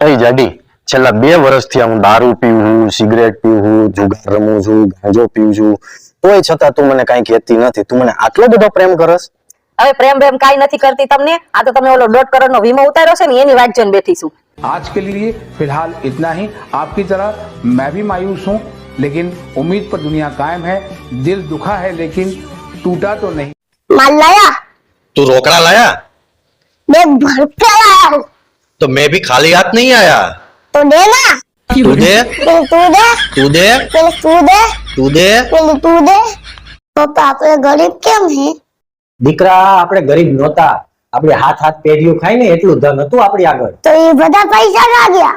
કઈ જાડી છેલ્લા બે વર્ષથી હું દારૂ પીવું છું સિગરેટ પીવું છું જુગાર રમું છું ગાંજો પીવું છું તોય છતાં તું મને કાંઈ કહેતી નથી તું મને આટલો બધો પ્રેમ કરસ હવે પ્રેમ પ્રેમ કાઈ નથી કરતી તમને આ તો તમે ઓલો દોઢ કરોડ નો વીમો ઉતાર્યો છે ને એની વાત જોઈને બેઠી છું आज के लिए फिलहाल इतना ही आपकी तरह मैं भी मायूस हूँ लेकिन उम्मीद पर दुनिया कायम है दिल दुखा है लेकिन टूटा तो नहीं माल लाया તું રોકડા लाया मैं भर के लाया हूँ तो मैं भी खाली हाथ नहीं आया तो देना तू दे पहले तू दे तू दे पहले तू दे तू दे पहले तू दे पप्पा આપણે ગરીબ કેમ હે દીકરા આપણે ગરીબ નહોતા આપણે હાથ હાથ પેઢીઓ ખાઈ ને એટલું ધન હતું આપણી આગળ તો એ બધા પૈસા ના ગયા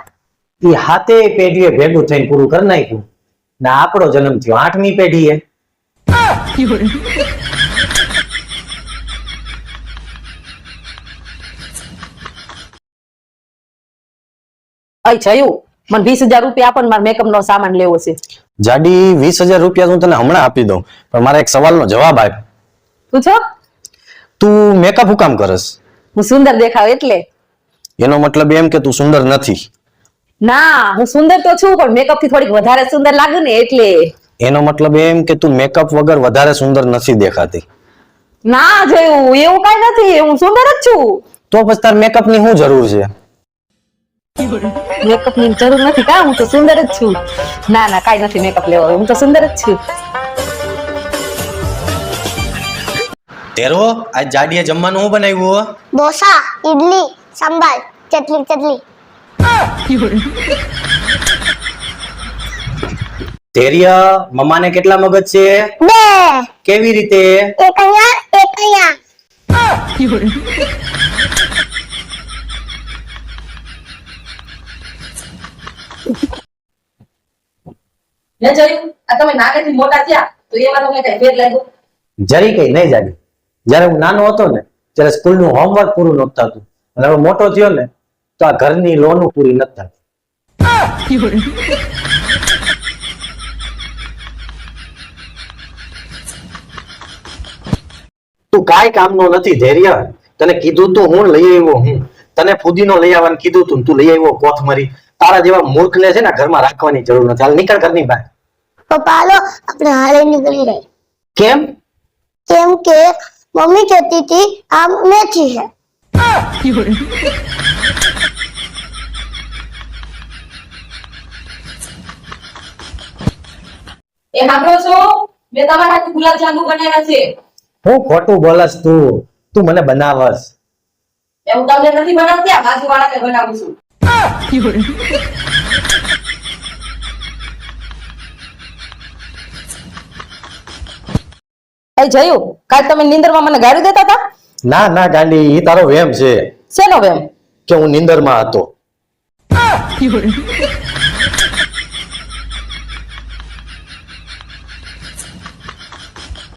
એ હાથે પેઢીએ ભેગું થઈને પૂરું કરી નાખ્યું ને આપણો જન્મ થયો આઠમી પેઢીએ અય જયું મને વીસ હજાર રૂપિયા આપો મારે મેકઅપ નો સામાન લેવો છે. જાડી વીસ હજાર રૂપિયા હું તને હમણાં આપી દઉં પણ મારા એક સવાલનો જવાબ આપ પૂછો તું મેકઅપ હું કામ કરસ? હું સુંદર દેખાવ એટલે. એનો મતલબ એમ કે તું સુંદર નથી. ના હું સુંદર તો છું પણ મેકઅપથી થોડીક વધારે સુંદર લાગુ ને એટલે. એનો મતલબ એમ કે તું મેકઅપ વગર વધારે સુંદર નથી દેખાતી. ના જોયું. એવું કઈ નથી. હું સુંદર જ છું. તો પછી તાર મેકઅપની શું જરૂર છે? મેકઅપની જરૂર નથી કા? હું તો સુંદર જ છું. ના ના કાઈ નથી મેકઅપ લેવો હું તો સુંદર જ છું. તેરો આજ જાડીએ જમવાનું હું બનાવ્યું ડોસા ઇડલી સંભાર ચટલી ચટલી ધૈર્ય મમ્માને કેટલા મગજ છે? બે. કેવી રીતે? એક અહીંયા એક અહીંયા. મેં જોયું, આ તમે મોટો થયો ને તો આ ઘરની લોન પૂરી નથી થતી. તું કાંઈ કામનો નથી ધૈર્ય. તને કીધું તું હું લઈ આવ્યો હું. તને ફુદીનો લઈ આવવાનું કીધું તું તું લઈ આવ્યો કોથમરી. તારા જેવા મૂર્ખને છે ને ઘરમાં રાખવાની જરૂર નથી. હાલ નીકળ ઘરની બહાર. પપ્પા હાલો આપણે હાલે નીકળી રહી. કેમ? કેમ કે મમ્મી કહેતી હતી આ મેથી છે. એ સાંભળો છો? મેં તમારા હાથે ગુલાબ જાંબુ બનાવ્યા છે. હું ખોટું બોલસ તું. તું મને બનાવસ એ હું તમને નથી બનાવતી આ બાજુ વાળાને બનાવું છું. એ જયું કાલ તમે નિંદરમાં મને ગાડી દેતા હતા? ના ના ગાંડી ઈ તારો વેમ છે. શેનો વેમ? કે હું નિંદરમાં હતો.